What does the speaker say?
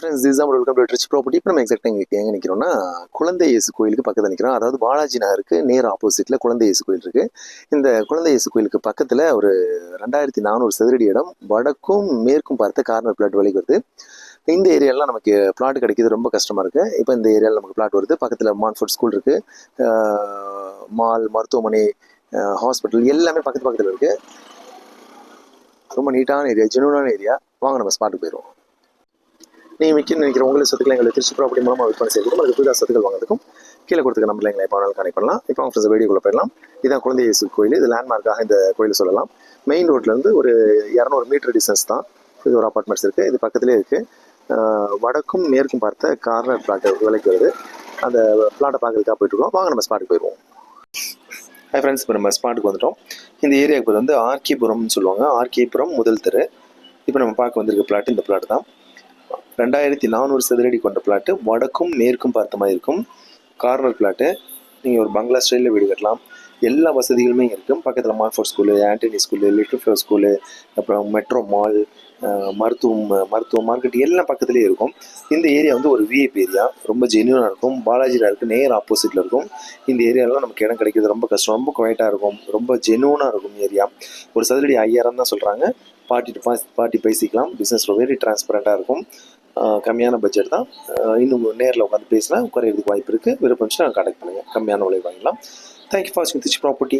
Friends this தான் welcome to rich property இப்போ நம்ம எக்ஸாக்டாக எங்கே எங்கே நிற்கிறோம்னா குழந்தை இயேசு கோயிலுக்கு பக்கத்தில் நிற்கிறோம் அதாவது பாலாஜி நகருக்கு நேர் ஆப்போசிட்டில் குழந்தை இயேசு கோயில் இருக்குது இந்த குழந்தை இயேசு கோயிலுக்கு பக்கத்தில் ஒரு ரெண்டாயிரத்தி நானூறு சதுரடி இடம் வடக்கும் மேற்கும் பார்த்த கார்னர் பிளாட் விலைக்கு வருது. இந்த ஏரியாலாம் நமக்கு பிளாட் கிடைக்கிறது ரொம்ப கஷ்டமாக இருக்குது இப்போ இந்த ஏரியாவில் நமக்கு பிளாட் வருது. பக்கத்தில் மான்ஃபுட் ஸ்கூல் இருக்குது மால் மருத்துவமனை ஹாஸ்பிட்டல் எல்லாமே பக்கத்து பக்கத்தில் இருக்குது ரொம்ப நீட்டான ஏரியா ஜெனுவனான ஏரியா வாங்க நம்ம ஸ்பாட்டுக்கு போயிடுவோம். நீங்கள் விற்க நினைக்கிற உங்களுக்கு சொத்துக்களை எங்களுக்கு திருச்சி ப்ராப்பர்ட்டி மூலமாக விற்பனை செய்யறதுக்கும் அதுக்கு புதிதாக சொத்துக்கள் வாங்குறதுக்கும் கீழே கொடுத்துக்க நம்பரில் எங்களை எப்போ வேணாலும் கனெக்ட் பண்ணலாம் இப்போ ஃப்ரெண்ட்ஸ் வீடியோக்குள்ளே போயிடலாம். இதான் குழந்தை இயேசு கோயில். இது லேண்ட்மார்க்காக இந்த கோயில் சொல்லலாம். மெயின் ரோட்லேருந்து ஒரு இரநூறு மீட்டர் டிஸ்டன்ஸ் தான். இது ஒரு அப்பார்ட்மெண்ட்ஸ் இருக்குது இது பக்கத்துலேயே இருக்குது வடக்கும் மேற்கும் பார்த்த கார்னர் பிளாட் விலைக்கு வருது. அந்த பிளாட்டை பார்க்கறதுக்காக போயிட்டு வாங்க நம்ம ஸ்பாட்டுக்கு போயிடுவோம். ஹை ஃப்ரெண்ட்ஸ் இப்போ நம்ம ஸ்பாட்டுக்கு வந்துட்டோம். இந்த ஏரியாவுக்கு பேர் வந்து ஆர்கேபுரம்னு சொல்லுவாங்க. ஆர்கேபுரம் முதல் தெரு. இப்போ நம்ம பார்க்க வந்திருக்க பிளாட் இந்த பிளாட் தான். ரெண்டாயிரத்தி நானூறு சதுரடி கொண்ட பிளாட்டு வடக்கும் மேற்கும் பார்த்த மாதிரி இருக்கும். கார்னர் பிளாட்டு நீங்கள் ஒரு பங்களா ஸ்டைலில் வீடு கட்டலாம். எல்லா வசதிகளுமே இங்கே இருக்கும் பக்கத்தில் மார்ஃபோர்ட் school Anthony school little flower school அப்புறம் மெட்ரோ மால் மருத்துவம் மருத்துவ மார்க்கெட் எல்லாம் பக்கத்துலேயே இருக்கும். இந்த ஏரியா வந்து ஒரு விஐபி ஏரியா ரொம்ப ஜென்யூனாக இருக்கும். பாலாஜியில் இருக்குது நேர் ஆப்போசிட்டில் இருக்கும். இந்த ஏரியாவில் நமக்கு இடம் கிடைக்கிறது ரொம்ப கஷ்டம். ரொம்ப குவைட்டாக இருக்கும். ரொம்ப ஜென்யூனாக இருக்கும் ஏரியா ஒரு சதுரடி ஐயாயிரம் தான் சொல்கிறாங்க பார்ட்டி டு பார்ட்டி பேசிக்கலாம். பிஸ்னஸ் வெரி டிரான்ஸ்பரண்ட்டாக இருக்கும். கம்மியான பட்ஜெட் தான். இன்னும் நேரில் உட்காந்து பேசினா குறையிறதுக்கு வாய்ப்பு இருக்குது விருப்பம் நாங்கள் கான்டாக்ட் பண்ணுங்கள் கம்மியான விலை வாங்கிக்கலாம். தேங்க்யூ ஃபார் வாட்சிங் திச் ப்ராப்பர்ட்டி